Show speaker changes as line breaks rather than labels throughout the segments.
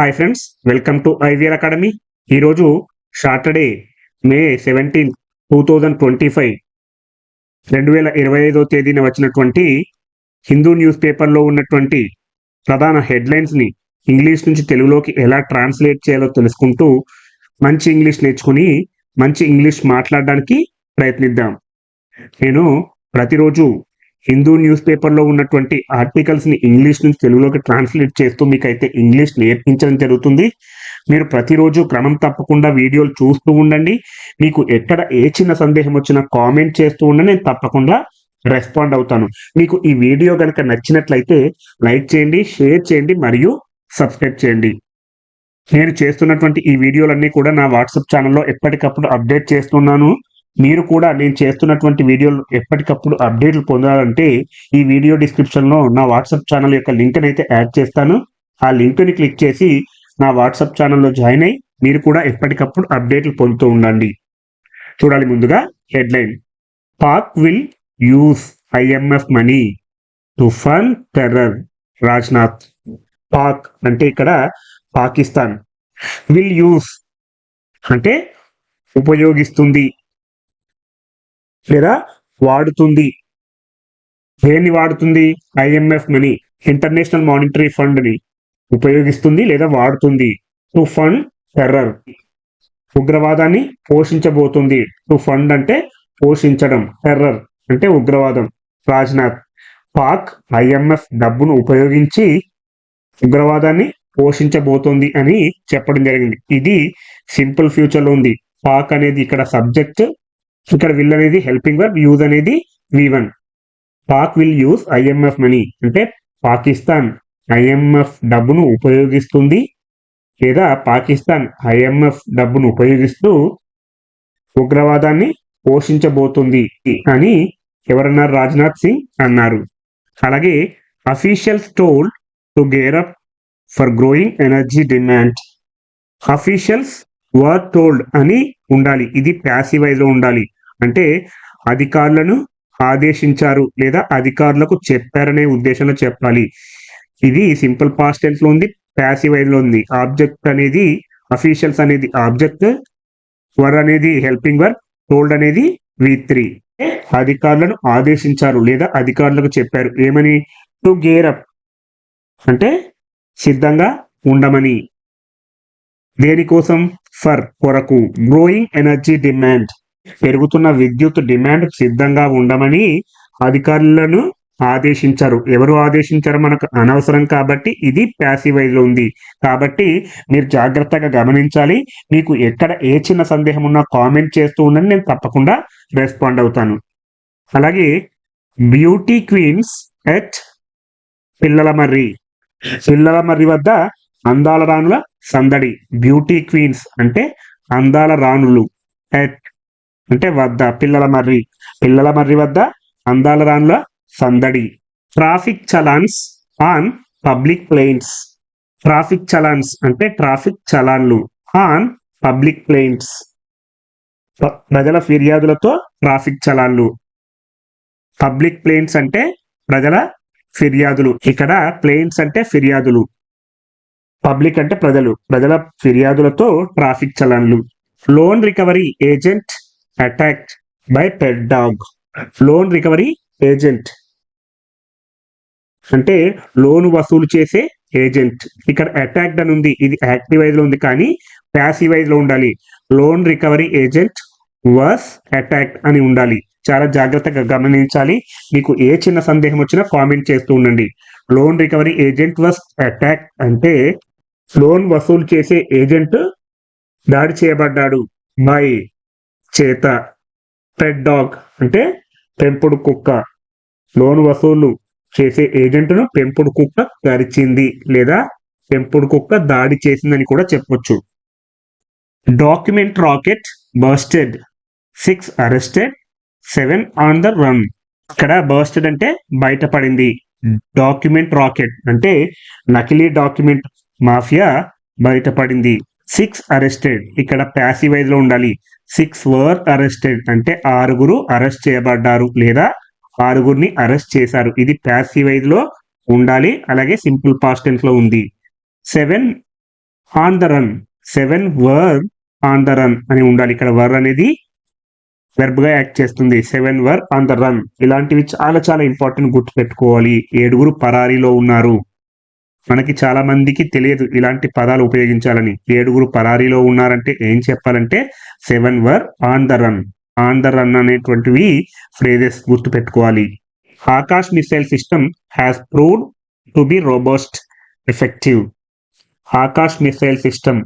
Hi friends welcome to IVR academy. ఈరోజు Saturday May seventeen two thousand twenty five రెండు వేల ఇరవై ఐదో తేదీన వచ్చినటువంటి హిందూ న్యూస్ పేపర్లో ఉన్నటువంటి ప్రధాన హెడ్లైన్స్ని ఇంగ్లీష్ నుంచి తెలుగులోకి ఎలా ట్రాన్స్లేట్ చేయాలో తెలుసుకుంటూ మంచి ఇంగ్లీష్ నేర్చుకుని మంచి ఇంగ్లీష్ మాట్లాడడానికి ప్రయత్నిద్దాం. నేను ప్రతిరోజు హిందూ న్యూస్ పేపర్లో ఉన్నటువంటి ఆర్టికల్స్ని ఇంగ్లీష్ నుంచి తెలుగులోకి ట్రాన్స్లేట్ చేస్తూ మీకైతే ఇంగ్లీష్ నేర్పించడం జరుగుతుంది. మీరు ప్రతిరోజు క్రమం తప్పకుండా వీడియోలు చూస్తూ ఉండండి. మీకు ఎక్కడ ఏ చిన్న సందేహం వచ్చినా కామెంట్ చేస్తూ ఉండండి. నేను తప్పకుండా రెస్పాండ్ అవుతాను. మీకు ఈ వీడియో కనుక నచ్చినట్లయితే లైక్ చేయండి షేర్ చేయండి మరియు సబ్స్క్రైబ్ చేయండి. నేను చేస్తున్నటువంటి ఈ వీడియోలన్నీ కూడా నా వాట్సాప్ ఛానల్లో ఎప్పటికప్పుడు అప్డేట్ చేస్తున్నాను. మీరు కూడా నేను చేస్తున్నటువంటి వీడియోలు ఎప్పటికప్పుడు అప్డేట్లు పొందాలంటే ఈ వీడియో డిస్క్రిప్షన్లో నా వాట్సాప్ ఛానల్ యొక్క లింక్ని అయితే యాడ్ చేస్తాను. ఆ లింక్ని క్లిక్ చేసి నా వాట్సాప్ ఛానల్లో జాయిన్ అయ్యి మీరు కూడా ఎప్పటికప్పుడు అప్డేట్లు పొందుతూ ఉండండి. చూడాలి ముందుగా headline. Pak will use IMF money to fund terror. Rajnath. Pak అంటే ఇక్కడ పాకిస్తాన్. విల్ యూస్ అంటే ఉపయోగిస్తుంది. లేదా వాడుతుంది. దేన్ని వాడుతుంది? ఐఎంఎఫ్ మనీ ఇంటర్నేషనల్ మానిటరీ ఫండ్ని ఉపయోగిస్తుంది లేదా వాడుతుంది? టు ఫండ్ టెర్రర్ ఉగ్రవాదాన్ని పోషించబోతుంది. టు ఫండ్ అంటే పోషించడం టెర్రర్ అంటే ఉగ్రవాదం. రాజ్నాథ్ పాక్ ఐఎంఎఫ్ డబ్బును ఉపయోగించి ఉగ్రవాదాన్ని పోషించబోతోంది అని చెప్పడం జరిగింది. ఇది సింపుల్ ఫ్యూచర్లో ఉంది. పాక్ అనేది ఇక్కడ సబ్జెక్ట్ ఇక్కడ విల్ అనేది హెల్పింగ్ వర్బ్ యూజ్ అనేది V one Pak will use IMF money అంటే పాకిస్తాన్. ఐఎంఎఫ్ డబ్బును ఉపయోగిస్తుంది. లేదా పాకిస్తాన్ ఐఎంఎఫ్ డబ్బును ఉపయోగిస్తూ ఉగ్రవాదాన్ని పోషించబోతుంది అని ఎవరన్నారు రాజ్నాథ్ సింగ్ అన్నారు. అలాగే officials told to gear up for growing energy demand officials were told అని ఉండాలి. ఇది ప్యాసివైజ్లో ఉండాలి. అంటే అధికారులను ఆదేశించారు లేదా అధికారులకు చెప్పారనే ఉద్దేశంలో చెప్పాలి. ఇది సింపుల్ పాస్ట్ టెన్స్లో ఉంది ప్యాసివైజ్లో ఉంది. ఆబ్జెక్ట్ అనేది అఫీషియల్స్ అనేది ఆబ్జెక్ట్ వర్ అనేది హెల్పింగ్ వర్ టోల్డ్ అనేది వి త్రీ. అధికారులను ఆదేశించారు లేదా అధికారులకు చెప్పారు. ఏమని? To gear up. అంటే సిద్ధంగా ఉండమని. దేనికోసం? ఫర్ కొరకు. Growing energy demand. పెరుగుతున్న విద్యుత్ డిమాండ్ సిద్ధంగా ఉండమని అధికారులను ఆదేశించారు. ఎవరు ఆదేశించారు మనకు అనవసరం కాబట్టి ఇది ప్యాసివైజ్లో ఉంది. కాబట్టి మీరు జాగ్రత్తగా గమనించాలి. మీకు ఎక్కడ ఏ చిన్న సందేహం ఉన్నా కామెంట్ చేస్తూ ఉందని నేను తప్పకుండా రెస్పాండ్ అవుతాను. అలాగే బ్యూటీ క్వీన్స్ ఎట్ పిల్లల మర్రి పిల్లల మర్రి వద్ద అందాల రాణుల సందడి. బ్యూటీ క్వీన్స్ అంటే అందాల రాణులు ఎట్ అంటే వద్ద పిల్లల మర్రి. పిల్లల మర్రి వద్ద అందాల రాన్ల సందడి. Traffic challans on public plaints. Traffic challans అంటే ట్రాఫిక్ చలాన్లు ఆన్ పబ్లిక్ ప్లేన్స్. ప్రజల ఫిర్యాదులతో ట్రాఫిక్ చలాన్లు. పబ్లిక్ ప్లేన్స్ అంటే ప్రజల ఫిర్యాదులు. ఇక్కడ ప్లేన్స్ అంటే ఫిర్యాదులు. పబ్లిక్ అంటే ప్రజలు. ప్రజల ఫిర్యాదులతో traffic చలాన్లు. Loan recovery agent attacked by pet dog loan recovery agent అంటే లోన్ వసూలు చేసే ఏజెంట్ ఇక్కడ అటాక్డ్ అని ఉంది. ఇది యాక్టివైజ్లో ఉంది కానీ ప్యాసివైజ్లో ఉండాలి. Loan recovery agent was attacked అని ఉండాలి. చాలా జాగ్రత్తగా గమనించాలి. మీకు ఏ చిన్న సందేహం వచ్చినా కామెంట్ చేస్తూ ఉండండి. Loan recovery agent was attack అంటే లోన్ వసూలు చేసే ఏజెంట్ దాడి చేయబడ్డాడు. బై చేత పెట్ డాగ్ అంటే పెంపుడు కుక్క. లోన్ వసూలు చేసే ఏజెంట్ను పెంపుడు కుక్క గరిచింది లేదా పెంపుడు కుక్క దాడి చేసిందని కూడా చెప్పొచ్చు. Document racket bursted six arrested seven on the run ఇక్కడ బర్స్టెడ్ అంటే బయటపడింది. డాక్యుమెంట్ రాకెట్ అంటే నకిలీ డాక్యుమెంట్ మాఫియా బయటపడింది. సిక్స్ అరెస్టెడ్ ఇక్కడ ప్యాసివైజ్లో ఉండాలి. సిక్స్ వర్ అరెస్టెడ్ అంటే ఆరుగురు అరెస్ట్ చేయబడ్డారు లేదా ఆరుగురిని అరెస్ట్ చేశారు. ఇది ప్యాసివైజ్లో ఉండాలి. అలాగే సింపుల్ పాస్ట్ టెన్స్లో ఉంది. Seven on the run. Seven were on the run అని ఉండాలి. ఇక్కడ వర్ అనేది వెర్బ్గా యాక్ట్ చేస్తుంది. Seven were on the run. ఇలాంటివి చాలా చాలా ఇంపార్టెంట్ గుర్తు పెట్టుకోవాలి ఏడుగురు పరారీలో ఉన్నారు. మనకి చాలా మందికి తెలియదు ఇలాంటి పదాలు ఉపయోగించాలని. ఏడుగురు పరారీలో ఉన్నారంటే ఏం చెప్పాలంటే seven were on the run on the run అనేటువంటివి ఫ్రేజెస్ గుర్తు పెట్టుకోవాలి Akash missile system has proved to be robust effective Akash missile system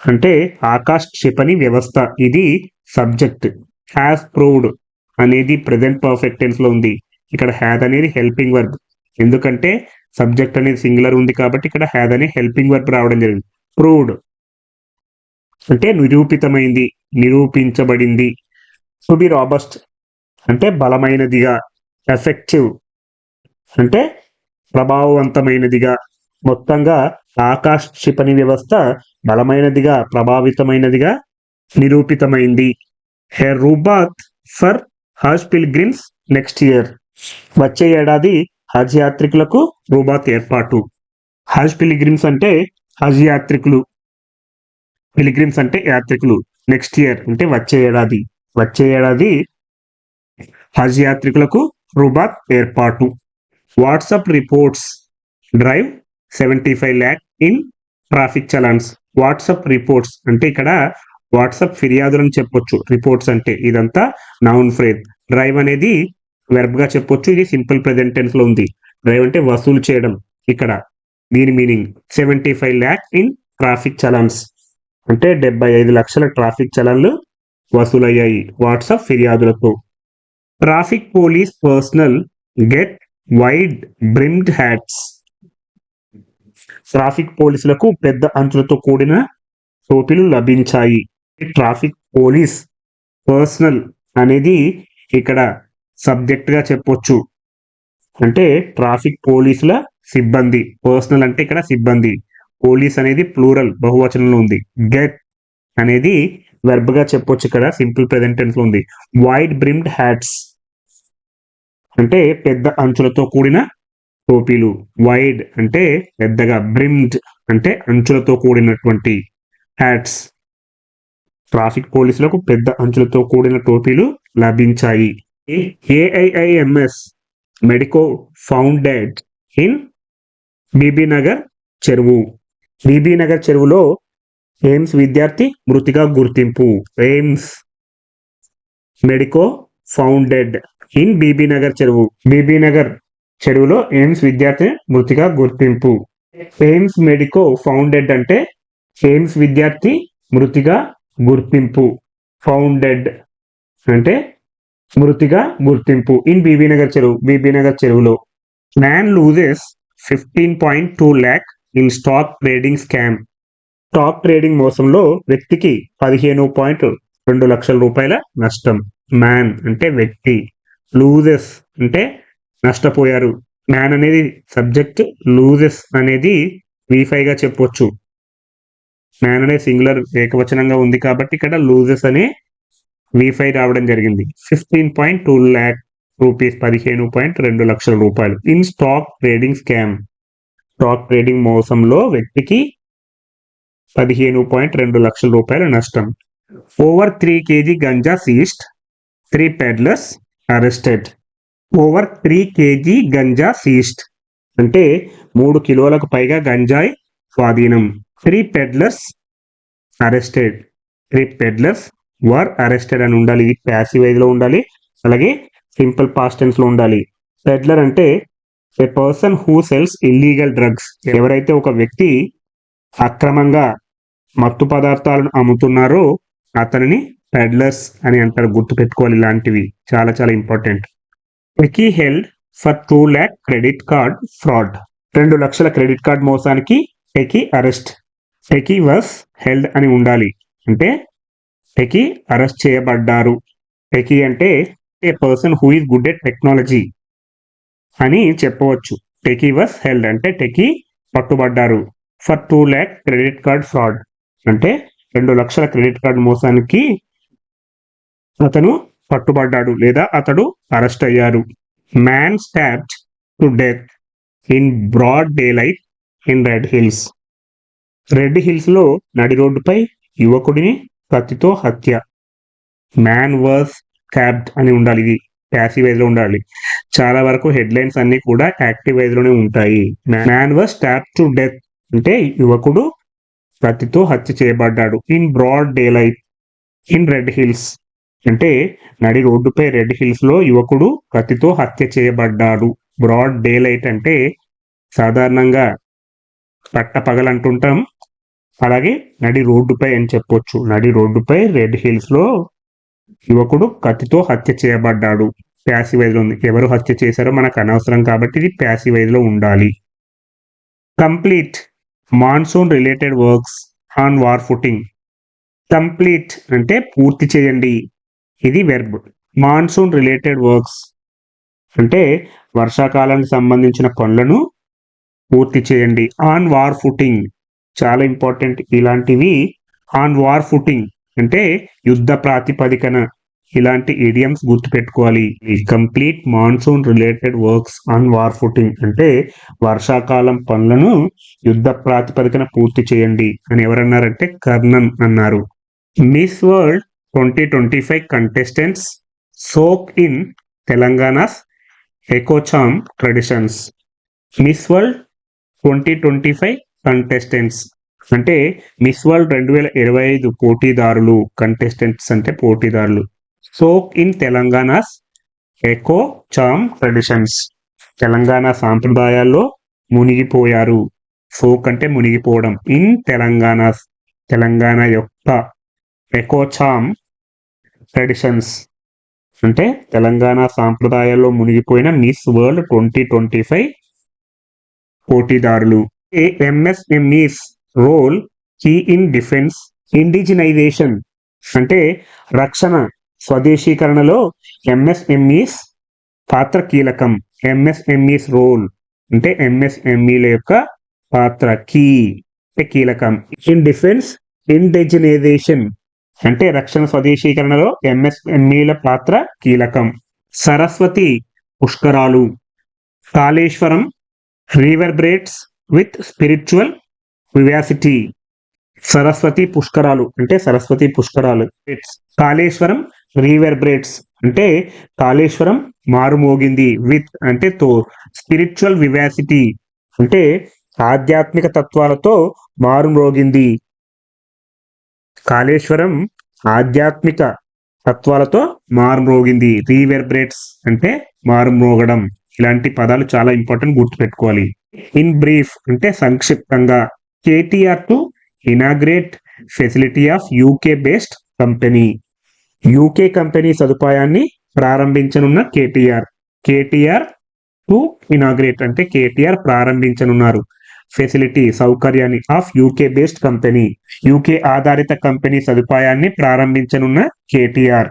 అంటే ఆకాష్ క్షిపణి వ్యవస్థ. ఇది సబ్జెక్ట్ హ్యాస్ ప్రూవ్డ్ అనేది ప్రెసెంట్ పర్ఫెక్ట్లో ఉంది. ఇక్కడ హ్యాద్ అనేది హెల్పింగ్ వర్బ్ ఎందుకంటే సబ్జెక్ట్ అనేది సింగులర్ ఉంది కాబట్టి ఇక్కడ హ్యాద్ అనే హెల్పింగ్ వర్బ్ రావడం జరిగింది. ప్రూవ్డ్ అంటే నిరూపితమైంది నిరూపించబడింది. టు బి రాబస్ట్ అంటే బలమైనదిగా ఎఫెక్టివ్ అంటే ప్రభావవంతమైనదిగా మొత్తంగా ఆకాశ క్షిపణి వ్యవస్థ బలమైనదిగా ప్రభావితమైనదిగా నిరూపితమైంది. Hey Rubath for Haj pilgrims next year వచ్చే ఏడాది హజ్ యాత్రికులకు రూబాత్ ఏర్పాటు. హజ్ పిలిగ్రిమ్స్ అంటే హజ్ యాత్రికులు. పిలిగ్రిమ్స్ అంటే యాత్రికులు. నెక్స్ట్ ఇయర్ అంటే వచ్చే ఏడాది. వచ్చే ఏడాది హజ్ యాత్రికులకు రుబాత్ ఏర్పాటు. WhatsApp reports drive seventy five lakh in traffic challans. WhatsApp reports అంటే ఇక్కడ వాట్సాప్ ఫిర్యాదులను చెప్పొచ్చు. రిపోర్ట్స్ అంటే ఇదంతా నౌన్ ఫ్రేజ్ డ్రైవ్ అనేది వెర్బ్గా చెప్పొచ్చు. ఇది సింపుల్ ప్రెజెంట్ టెన్స్లో ఉంది. డ్రైవ్ అంటే వసూలు చేయడం. ఇక్కడ దీని meaning seventy five lakh in traffic challans. అంటే డెబ్బై ఐదు లక్షల ట్రాఫిక్ చలన్లు వసూలయ్యాయి. WhatsApp ఫిర్యాదులతో. Traffic police personnel get wide brimmed hats. Traffic పోలీసులకు పెద్ద అంచులతో కూడిన టోపీలు లభించాయి. ట్రాఫిక్ పోలీస్ పర్సనల్ అనేది ఇక్కడ సబ్జెక్ట్గా చెప్పొచ్చు. అంటే ట్రాఫిక్ పోలీసుల సిబ్బంది. పర్సనల్ అంటే ఇక్కడ సిబ్బంది. పోలీస్ అనేది ప్లూరల్ బహువచనంలో ఉంది. గెట్ అనేది వెర్బ్గా చెప్పొచ్చు ఇక్కడ సింపుల్ ప్రెసెంట్ టెన్స్లో ఉంది. వైడ్ బ్రిమ్డ్ హ్యాట్స్ అంటే పెద్ద అంచులతో కూడిన టోపీలు. వైడ్ అంటే పెద్దగా బ్రిమ్డ్ అంటే అంచులతో కూడినటువంటి హ్యాట్స్ ట్రాఫిక్ పోలీసులకు పెద్ద అంచులతో కూడిన టోపీలు లభించాయి. AIIMS medico founded in Bibinagar చెరువు బీబీ నగర్ చెరువులో ఎయిమ్స్ విద్యార్థి మృతిగా గుర్తింపు. AIIMS medico founded in Bibinagar చెరువు. బీబీ నగర్ చెరువులో ఎయిమ్స్ విద్యార్థి మృతిగా గుర్తింపు. ఎయిమ్స్ మెడికో ఫౌండెడ్ అంటే ఎయిమ్స్ విద్యార్థి మృతిగా గుర్తింపు. ఫౌండెడ్ అంటే స్మృతిగా గుర్తింపు. ఇన్ బీబీనగర్ చెరువు బీబీనగర్ చెరువులో. Man loses fifteen point two lakh in stock trading scam stock trading మోసంలో వ్యక్తికి పదిహేను పాయింట్ రెండు లక్షల రూపాయల నష్టం. మ్యాన్ అంటే వ్యక్తి. లూజెస్ అంటే నష్టపోయారు. మ్యాన్ అనేది సబ్జెక్ట్ లూజెస్ అనేది వీఫైగా చెప్పొచ్చు. మ్యాన్ అనే సింగులర్ ఏకవచనంగా ఉంది కాబట్టి ఇక్కడ లూజెస్ అనే వీఫై రావడం జరిగింది. Fifteen point two lakh rupees పదిహేను పాయింట్ రెండు లక్షల రూపాయలు. In stock trading scam stock trading మోసంలో వ్యక్తికి పదిహేను పాయింట్ రెండు లక్షల రూపాయల నష్టం. Over three KG ganja seized three peddlers arrested over three KG ganja seized అంటే మూడు కిలోలకు పైగా గంజాయి స్వాధీనం. Three peddlers arrested three peddlers were arrested అని ఉండాలి. ఇది ప్యాసివ్లో ఉండాలి. అలాగే సింపుల్ పాస్టెన్స్లో ఉండాలి. పెడ్లర్ అంటే a person who sells illegal drugs ఎవరైతే ఒక వ్యక్తి అక్రమంగా మత్తు పదార్థాలను అమ్ముతున్నారో అతనిని పెడ్లర్స్ అని అంటారు గుర్తు పెట్టుకోవాలి ఇలాంటివి. చాలా చాలా important wiki held for two lakh credit card fraud రెండు లక్షల క్రెడిట్ కార్డ్ మోసానికి techie arrest techie was held అని ఉండాలి. అంటే టెకీ అరెస్ట్ చేయబడ్డారు. టెకీ అంటే a person who is good at technology అని చెప్పవచ్చు. టెకీ వాస్ హెల్డ్ అంటే techie పట్టుబడ్డారు. For two lakh credit card fraud. అంటే రెండు లక్షల క్రెడిట్ కార్డ్ మోసానికి అతను పట్టుబడ్డాడు లేదా అతడు అరెస్ట్ అయ్యారు. Man stabbed to death in broad daylight in Red Hills. Red హిల్స్లో నడి రోడ్డుపై యువకుడిని కత్తితో హత్య. మ్యాన్ వర్స్ క్యాబ్డ్ అని ఉండాలి ఇది. ప్యాసివైజ్లో ఉండాలి. చాలా వరకు హెడ్లైన్స్ అన్ని కూడా యాక్టివైజ్లోనే ఉంటాయి. Man was stabbed to death అంటే యువకుడు కత్తితో హత్య చేయబడ్డాడు. In broad daylight in Red Hills అంటే నడి రోడ్డుపై రెడ్ హిల్స్లో యువకుడు కత్తితో హత్య చేయబడ్డాడు. బ్రాడ్ డే లైట్ అంటే సాధారణంగా పట్ట పగలంటుంటాం అలాగే నడి రోడ్డుపై అని చెప్పొచ్చు. నడి రోడ్డుపై రెడ్ హిల్స్లో యువకుడు కత్తితో హత్య చేయబడ్డాడు. ప్యాసివైజ్లో ఉంది. ఎవరు హత్య చేశారో మనకు అనవసరం కాబట్టి ఇది ప్యాసివైజ్లో ఉండాలి. Complete monsoon related works on war footing complete అంటే పూర్తి చేయండి. ఇది వెర్బ్ మాన్సూన్ రిలేటెడ్ వర్క్స్ అంటే వర్షాకాలానికి సంబంధించిన పనులను పూర్తి చేయండి. ఆన్ వార్ ఫుటింగ్ చాలా ఇంపార్టెంట్ ఇలాంటివి ఆన్ వార్ ఫుటింగ్ అంటే యుద్ధ ప్రాతిపదికన ఇలాంటి ఇడియమ్స్ గుర్తుపెట్టుకోవాలి. Complete monsoon related works on war footing అంటే వర్షాకాలం పనులను యుద్ధ ప్రాతిపదికన పూర్తి చేయండి అని ఎవరన్నారంటే కర్ణన్ అన్నారు. Miss World twenty twenty five contestants soak in Telangana's eco charm traditions Miss World twenty twenty five contestants అంటే మిస్ వరల్డ్ రెండు వేల ఇరవై ఐదు పోటీదారులు కంటెస్టెంట్స్ అంటే పోటీదారులు. Soak in Telangana's eco charm traditions Telangana సాంప్రదాయాల్లో మునిగిపోయారు సోక్ అంటే మునిగిపోవడం. ఇన్ తెలంగాణ తెలంగాణ యొక్క ఎకోచామ్ ట్రెడిషన్స్ అంటే తెలంగాణ సాంప్రదాయాల్లో మునిగిపోయిన Miss World twenty twenty five పోటీదారులు MSMEs role key in defence indigenisation అంటే రక్షణ స్వదేశీకరణలో ఎంఎస్ఎంఈస్ పాత్ర కీలకం. ఎంఎస్ఎంఈస్ రోల్ అంటే ఎంఎస్ఎంఈల యొక్క పాత్ర కీ అంటే కీలకం. ఇన్ డిఫెన్స్ ఇండిజినైజేషన్ అంటే రక్షణ స్వదేశీకరణలో ఎంఎస్ఎంఈల పాత్ర కీలకం. Saraswati Pushkaralu Kaleshwaram reverberates with spiritual vivacity Saraswati Pushkaralu అంటే సరస్వతి పుష్కరాలు. కాళేశ్వరం రీవెర్బ్రేట్స్ అంటే కాళేశ్వరం మారుమోగింది విత్ అంటే తో స్పిరిచువల్ వివాసిటీ అంటే ఆధ్యాత్మిక తత్వాలతో మారుమోగింది కాళేశ్వరం ఆధ్యాత్మిక తత్వాలతో మారుమ్రోగింది. రీవెర్బ్రేట్స్ అంటే మారుమ్రోగడం. ఇలాంటి పదాలు చాలా ఇంపార్టెంట్ గుర్తుపెట్టుకోవాలి. ఇన్ బ్రీఫ్ అంటే సంక్షిప్తంగా. KTR to inaugurate facility of UK based company. UK company సదుపాయాన్ని ప్రారంభించనున్న కేటీఆర్ కేటీఆర్ టు ఇనాగ్రేట్ అంటే కేటీఆర్ ప్రారంభించనున్నారు. ఫెసిలిటీ సౌకర్యాన్ని of UK based company UK ఆధారిత కంపెనీ సదుపాయాన్ని ప్రారంభించనున్న KTR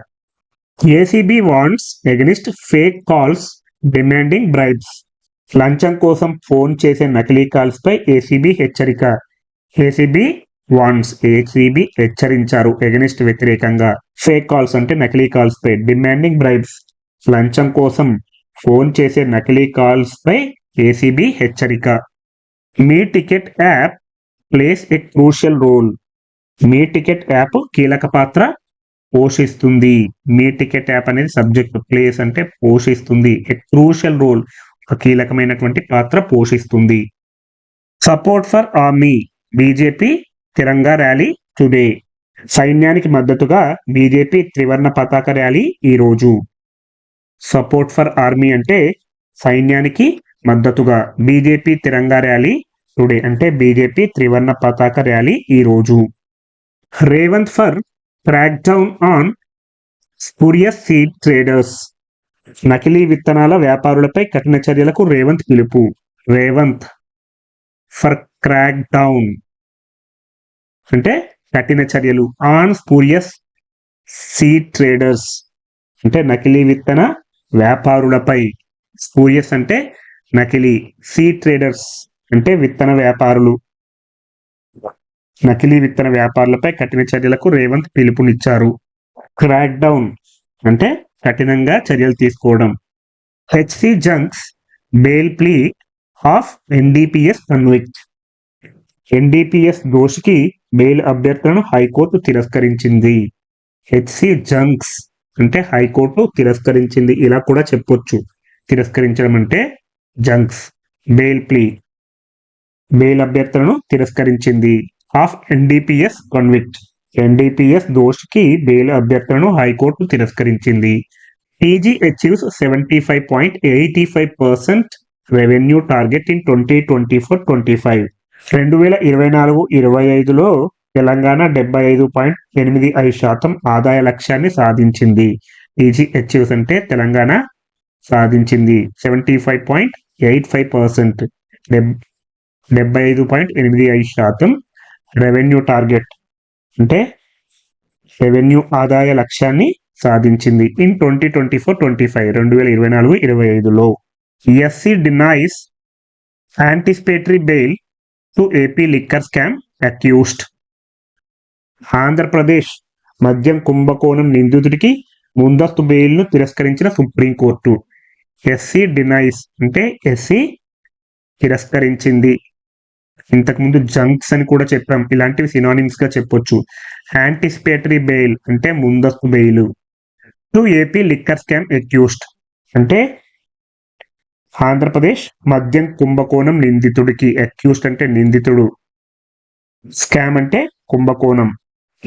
ACB wants against fake calls demanding bribes లంచం కోసం ఫోన్ చేసే నకిలీ కాల్స్ పై ఏసీబీ హెచ్చరిక. ఏసీబీ వాన్స్ ఏసీబీ హెచ్చరించారు. ఎగనిస్ట్ వ్యతిరేకంగా ఫేక్ కాల్స్ అంటే నకిలీ కాల్స్ పై డిమాండింగ్ బ్రైబ్స్ లంచం కోసం ఫోన్ చేసే నకిలీ కాల్స్ పై ఏసీబీ హెచ్చరిక. Mee ticket app plays a crucial role Mee ticket app కీలక పాత్ర పోషిస్తుంది. మీ టికెట్ యాప్ అనేది సబ్జెక్ట్ ప్లేస్ అంటే పోషిస్తుంది. ఎ క్రూషియల్ రోల్ ఒక కీలకమైనటువంటి పాత్ర పోషిస్తుంది. Support for army BJP Tiranga rally today. సైన్యానికి మద్దతుగా బీజేపీ త్రివర్ణ పతాక ర్యాలీ ఈ రోజు సపోర్ట్ ఫర్ ఆర్మీ అంటే సైన్యానికి మద్దతుగా బీజేపీ తిరంగా ర్యాలీ టుడే అంటే బీజేపీ త్రివర్ణ పతాక ర్యాలీ ఈ రోజు Revanth for crackdown on spurious seed traders. నకిలీ విత్తనాల వ్యాపారులపై కఠిన చర్యలకు రేవంత్ పిలుపు. Revanth for crackdown. అంటే కఠిన చర్యలు. ఆన్ స్పూరియస్ సీడ్ ట్రేడర్స్ అంటే నకిలీ విత్తన వ్యాపారులపై. స్పూరియస్ అంటే నకిలీ. సీడ్ ట్రేడర్స్ అంటే విత్తన వ్యాపారులు. నకిలీ విత్తన వ్యాపారులపై కఠిన చర్యలకు రేవంత్ పిలుపునిచ్చారు. క్రాక్ డౌన్ అంటే కఠినంగా చర్యలు తీసుకోవడం. HC junks bail plea of NDPS convict NDPS దోషికి bail అభ్యర్థనను హైకోర్టు తిరస్కరించింది. హెచ్సి జంక్స్ అంటే హైకోర్టు తిరస్కరించింది. ఇలా కూడా చెప్పొచ్చు. తిరస్కరించడం అంటే జంక్స్. Bail plea. బెయిల్ అభ్యర్థనను తిరస్కరించింది. Of NDPS convict. ఎన్డీపీఎస్ దోషికి బెయిల్ అభ్యర్థనను హైకోర్టు తిరస్కరించింది. TG achieves seventy five point eighty five percent revenue target in twenty twenty four twenty five. రెండు వేల ఇరవై నాలుగు ఇరవై ఐదులో తెలంగాణ డెబ్బై ఐదు పాయింట్ ఎనిమిది ఐదు శాతం ఆదాయ లక్ష్యాన్ని సాధించింది. ఈజీ అచీవ్స్ అంటే తెలంగాణ సాధించింది. Seventy five point eight five percent. డెబ్బై ఐదు పాయింట్ ఎనిమిది ఐదు శాతం రెవెన్యూ టార్గెట్. అంటే రెవెన్యూ ఆదాయ లక్ష్యాన్ని సాధించింది. In twenty twenty four twenty five రెండు వేల ఇరవై నాలుగు ఇరవై ఐదులో. SC denies anticipatory bail to AP liquor scam accused Andhra Pradesh మద్యం కుంభకోణం నిందితుడికి ముందస్తు బెయిల్ను తిరస్కరించిన సుప్రీంకోర్టు ఎస్సీ డినైస్ అంటే ఎస్సీ తిరస్కరించింది ఇంతకుముందు జంక్స్ అని కూడా చెప్పాం ఇలాంటివి సినానిమ్స్గా చెప్పొచ్చు యాంటిసిపేటరీ బెయిల్ అంటే ముందస్తు bail to AP liquor scam accused అంటే ఆంధ్రప్రదేశ్ మద్యం కుంభకోణం నిందితుడికి అక్యూస్డ్ అంటే నిందితుడు. స్కామ్ అంటే కుంభకోణం.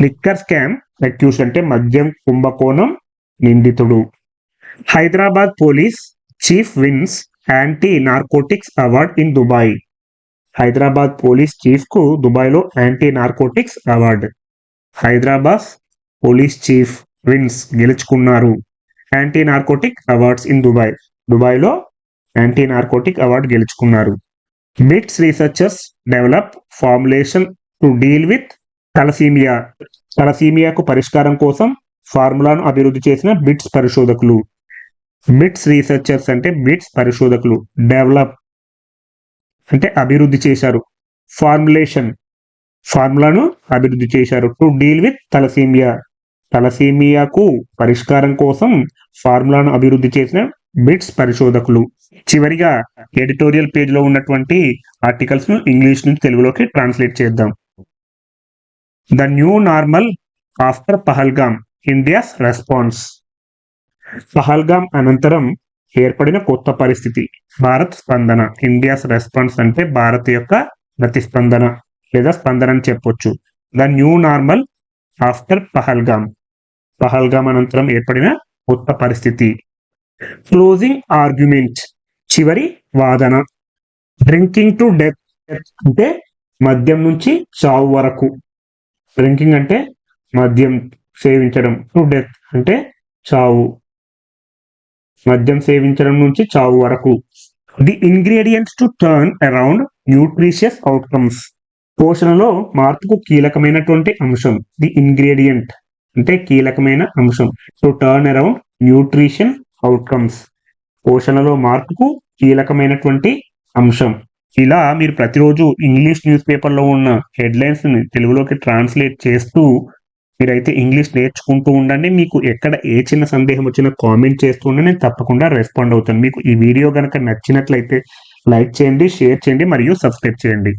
లిక్కర్ స్కామ్ అక్యూస్డ్ అంటే మద్యం కుంభకోణం నిందితుడు. Hyderabad police chief wins anti narcotics award in Dubai. Hyderabad police చీఫ్కు దుబాయ్లో anti narcotics award. Hyderabad police chief wins గెలుచుకున్నారు. Anti narcotic awards in Dubai. దుబాయ్లో యాంటీ నార్కోటిక్ అవార్డు గెలుచుకున్నారు. MITS researchers develop formulation to deal with thalassemia తలసీమియాకు పరిష్కారం కోసం ఫార్ములాను అభివృద్ధి చేసిన bits పరిశోధకులు. మిట్స్ రీసెర్చర్స్ అంటే బిట్స్ పరిశోధకులు. డెవలప్ అంటే అభివృద్ధి చేశారు. ఫార్ములేషన్ ఫార్ములాను అభివృద్ధి చేశారు. టు డీల్ విత్ తలసీమియా తలసీమియాకు పరిష్కారం కోసం ఫార్ములాను అభివృద్ధి చేసిన బిట్స్ పరిశోధకులు. చివరిగా ఎడిటోరియల్ పేజ్లో ఉన్నటువంటి ఆర్టికల్స్ను ఇంగ్లీష్ నుంచి తెలుగులోకి ట్రాన్స్లేట్ చేద్దాం. The new normal after Pahalgam India's response. Pahalgam అనంతరం ఏర్పడిన కొత్త పరిస్థితి. భారత్ స్పందన. ఇండియాస్ రెస్పాన్స్ అంటే భారత్ యొక్క ప్రతిస్పందన లేదా స్పందన అని చెప్పొచ్చు. The new normal after Pahalgam Pahalgam అనంతరం ఏర్పడిన కొత్త పరిస్థితి. క్లోజింగ్ ఆర్గ్యుమెంట్ చివరి వాదన. డ్రింకింగ్ టు డెత్ అంటే మద్యం నుంచి చావు వరకు. డ్రింకింగ్ అంటే మద్యం సేవించడం టు డెత్ అంటే చావు. మద్యం సేవించడం నుంచి చావు వరకు. The ingredients to turn around nutritious outcomes పోషణలో మార్పుకు కీలకమైనటువంటి అంశం. ది ఇంగ్రీడియంట్ అంటే కీలకమైన అంశం. To turn around nutrition outcomes పోషణలో మార్పుకు కీలకమైనటువంటి అంశం. ఇలా మీరు ప్రతిరోజు ఇంగ్లీష్ న్యూస్ పేపర్లో ఉన్న హెడ్లైన్స్ని తెలుగులోకి ట్రాన్స్లేట్ చేస్తూ మీరైతే ఇంగ్లీష్ నేర్చుకుంటూ ఉండండి. మీకు ఎక్కడ ఏ చిన్న సందేహం వచ్చినా కామెంట్ చేస్తూ ఉండండి. నేను తప్పకుండా రెస్పాండ్ అవుతాను. మీకు ఈ వీడియో కనుక నచ్చినట్లయితే లైక్ చేయండి షేర్ చేయండి మరియు సబ్స్క్రైబ్ చేయండి.